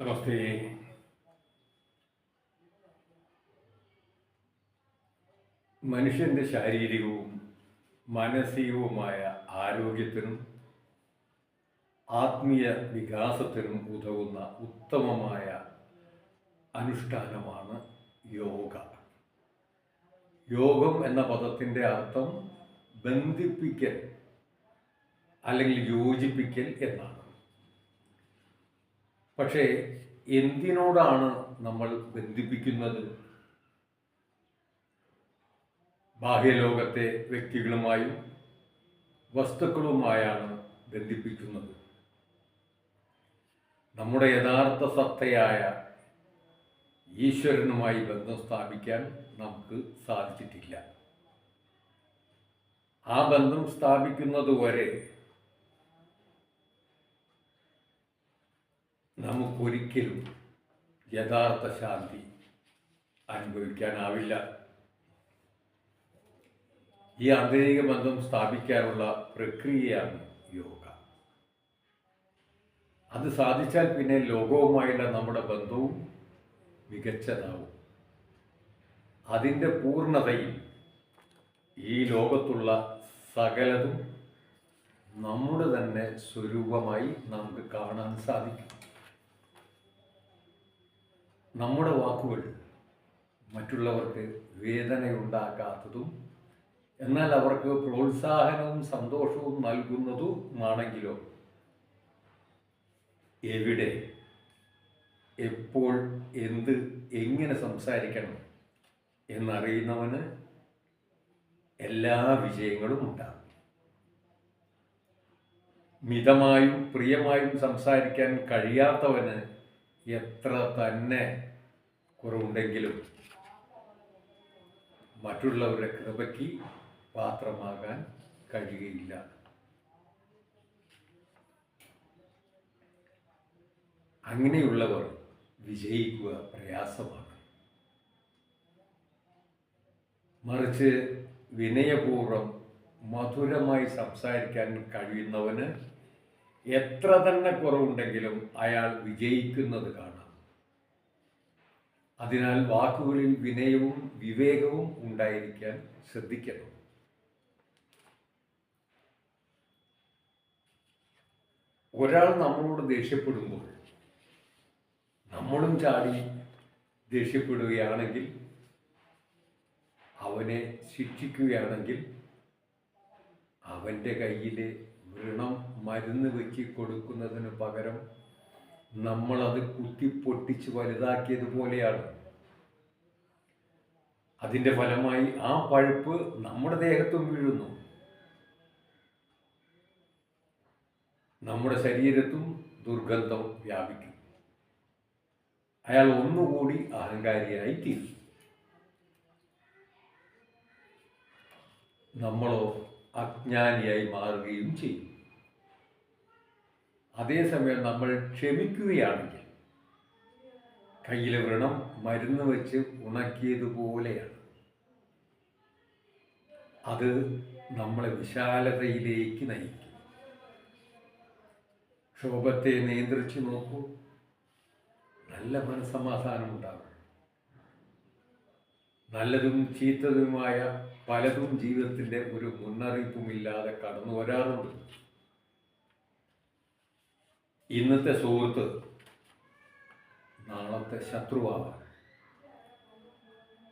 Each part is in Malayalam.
നമസ്തേ മനുഷ്യന്റെ ശാരീരികവും മാനസികവുമായ ആരോഗ്യത്തിനും ആത്മീയ വികാസത്തിനും ഉതകുന്ന ഉത്തമമായ അനുഷ്ഠാനമാണ് യോഗ. യോഗം എന്ന പദത്തിന്റെ അർത്ഥം ബന്ധിപ്പിക്കൽ അല്ലെങ്കിൽ യോജിപ്പിക്കൽ എന്നാണ്. പക്ഷേ എന്തിനോടാണ് നമ്മൾ ബന്ധിപ്പിക്കുന്നത്? ബാഹ്യലോകത്തെ വ്യക്തികളുമായും വസ്തുക്കളുമായാണ് ബന്ധിപ്പിക്കുന്നത്. നമ്മുടെ യഥാർത്ഥ സത്തയായ ഈശ്വരനുമായി ബന്ധം സ്ഥാപിക്കാൻ നമുക്ക് സാധിച്ചിട്ടില്ല. ആ ബന്ധം സ്ഥാപിക്കുന്നതുവരെ നമുക്കൊരിക്കലും യഥാർത്ഥ ശാന്തി അനുഭവിക്കാനാവില്ല. ഈ ആന്തരിക ബന്ധം സ്ഥാപിക്കാനുള്ള പ്രക്രിയയാണ് യോഗ. അത് സാധിച്ചാൽ പിന്നെ ലോകവുമായുള്ള നമ്മുടെ ബന്ധവും മികച്ചതാവും. അതിന്റെ പൂർണതയിൽ ഈ ലോകത്തുള്ള സകലതും നമ്മുടെ തന്നെ സ്വരൂപമായി നമുക്ക് കാണാൻ സാധിക്കും. നമ്മുടെ വാക്കുകൾ മറ്റുള്ളവർക്ക് വേദനയുണ്ടാക്കാത്തതും എന്നാൽ അവർക്ക് പ്രോത്സാഹനവും സന്തോഷവും നൽകുന്നതുമാണെങ്കിലോ? എവിടെ? എപ്പോൾ? എന്ത്? എങ്ങനെ സംസാരിക്കണം? എന്നറിയുന്നവന് എല്ലാ വിജയങ്ങളും ഉണ്ടാകും. മിതമായും പ്രിയമായും സംസാരിക്കാൻ കഴിയാത്തവന് എത്ര തന്നെ കുറവുണ്ടെങ്കിലും മറ്റുള്ളവരുടെ കൃപയ്ക്ക് പാത്രമാകാൻ കഴിയുകയില്ല. അങ്ങനെയുള്ളവർ വിജയിക്കുക പ്രയാസമാണ്. മറിച്ച് വിനയപൂർവം മധുരമായി സംസാരിക്കാൻ കഴിയുന്നവന് എത്ര തന്നെ കുറവുണ്ടെങ്കിലും അയാൾ വിജയിക്കുന്നത് കാണാം. അതിനാൽ വാക്കുകളിൽ വിനയവും വിവേകവും ഉണ്ടായിരിക്കാൻ ശ്രദ്ധിക്കണം. ഒരാൾ നമ്മളോട് ദേഷ്യപ്പെടുമ്പോൾ നമ്മളും ചാടി ദേഷ്യപ്പെടുകയാണെങ്കിൽ അവനെ ശിക്ഷിക്കുകയാണെങ്കിൽ അവന്റെ കയ്യിലെ വ്രണം മരുന്ന് വെച്ച് കൊടുക്കുന്നതിന് പകരം നമ്മളത് കുത്തിപ്പൊട്ടിച്ച് വലുതാക്കിയതുപോലെയാണ് അതിന്റെ ഫലമായി ആ പഴുപ്പ് നമ്മുടെ ദേഹത്തും വീഴുന്നു. നമ്മുടെ ശരീരത്തും ദുർഗന്ധം വ്യാപിക്കും. അയാൾ ഒന്നുകൂടി അഹങ്കാരിയായി തീരും നമ്മളോ അജ്ഞാനിയായി മാറുകയും ചെയ്യും. അതേസമയം നമ്മൾ ക്ഷമിക്കുകയാണെങ്കിൽ കയ്യിലെ വ്രണം മരുന്ന് വെച്ച് ഉണക്കിയതുപോലെയാണ്. അത് നമ്മളെ വിശാലതയിലേക്ക് നയിക്കും. ക്ഷോഭത്തെ നിയന്ത്രിച്ചു നോക്കൂ. നല്ല മനസ്സമാധാനം ഉണ്ടാകും നല്ലതും ചീത്തതുമായ പലതും ജീവിതത്തിന്റെ ഒരു മുന്നറിയിപ്പുമില്ലാതെ കടന്നു വരാറുണ്ട്. ഇന്നത്തെ സുഹൃത്ത് നാളത്തെ ശത്രുവാണ്.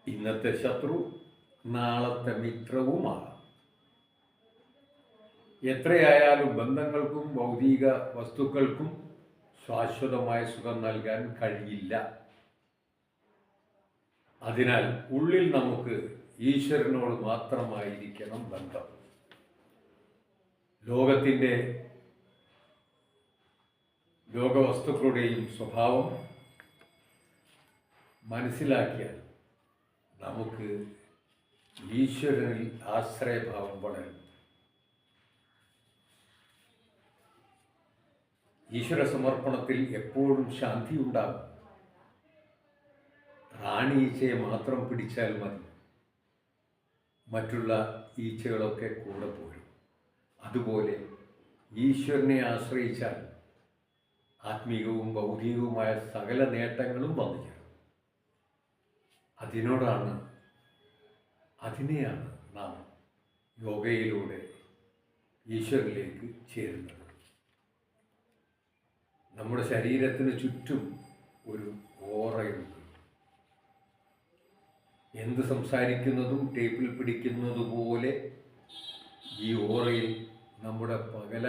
ഇന്നത്തെ ശത്രു നാളത്തെ മിത്രവുമാണ്. എത്രയായാലും ബന്ധങ്ങൾക്കും ഭൗതിക വസ്തുക്കൾക്കും ശാശ്വതമായ സുഖം നൽകാൻ കഴിയില്ല. അതിനാൽ ഉള്ളിൽ നമുക്ക് ഈശ്വരനോട് മാത്രമായിരിക്കണം ബന്ധം. ലോകത്തിന്റെ ലോകവസ്തുക്കളുടെയും സ്വഭാവം മനസ്സിലാക്കിയാൽ നമുക്ക് ഈശ്വരനിൽ ആശ്രയഭാവം വളരും. ഈശ്വര സമർപ്പണത്തിൽ എപ്പോഴും ശാന്തി ഉണ്ടാകും റാണി ഈച്ചയെ മാത്രം പിടിച്ചാൽ മതി. മറ്റുള്ള ഈച്ചകളൊക്കെ കൂടെ പോരും. അതുപോലെ ഈശ്വരനെ ആശ്രയിച്ചാൽ ആത്മീകവും ഭൗതികവുമായ സകല നേട്ടങ്ങളും വന്നു ചേരും. അതിനോടാണ് അതിനെയാണ് നാം യോഗയിലൂടെ ഈശ്വരനിലേക്ക് ചേരുന്നത്. നമ്മുടെ ശരീരത്തിന് ചുറ്റും ഒരു ഓറയുണ്ട്. എന്ത് സംസാരിക്കുന്നതും ടേപ്പിൽ പിടിക്കുന്നതുപോലെ ഈ ഓറയിൽ നമ്മുടെ പകല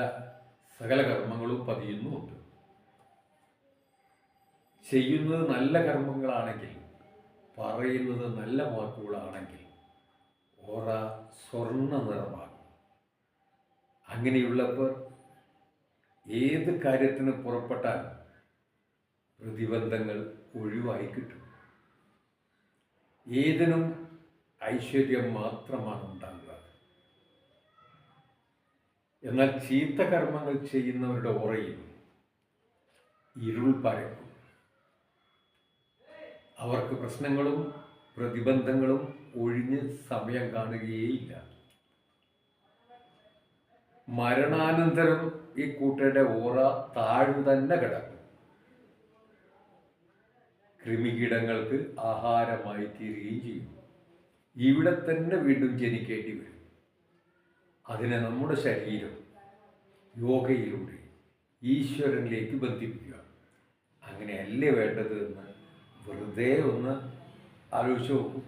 സകല കർമ്മങ്ങളും പതിയുന്നുമുണ്ട്. ചെയ്യുന്നത് നല്ല കർമ്മങ്ങളാണെങ്കിൽ പറയുന്നത് നല്ല വാക്കുകളാണെങ്കിൽ ഓറ സ്വർണ നിറമാകും. അങ്ങനെയുള്ളപ്പോൾ ഏത് കാര്യത്തിന് പുറപ്പെട്ടാൽ പ്രതിബന്ധങ്ങൾ ഒഴിവായി കിട്ടും. ഏതിനും ഐശ്വര്യം മാത്രമാണ് ഉണ്ടാകുക എന്നാൽ ചീത്ത കർമ്മങ്ങൾ ചെയ്യുന്നവരുടെ ഓറയിൽ ഇരുൾ പരക്കും. അവർക്ക് പ്രശ്നങ്ങളും പ്രതിബന്ധങ്ങളും ഒഴിഞ്ഞ് സമയം കാണുകയേയില്ല. മരണാനന്തരം ഈ കൂട്ടരുടെ ഓറ താഴ്ന്നു തന്നെ കിടക്കും. കൃമികീടങ്ങൾക്ക് ആഹാരമായി തീരുകയും ചെയ്യും. ഇവിടെ തന്നെ വീണ്ടും ജനിക്കേണ്ടി വരും. അതിനെ നമ്മുടെ ശരീരം യോഗയിലൂടെ ഈശ്വരനിലേക്ക് ബന്ധിപ്പിക്കുക. അങ്ങനെയല്ലേ വേണ്ടത് എന്ന് വെറുതെ ഒന്ന് ആലോചിച്ച് നോക്കൂ.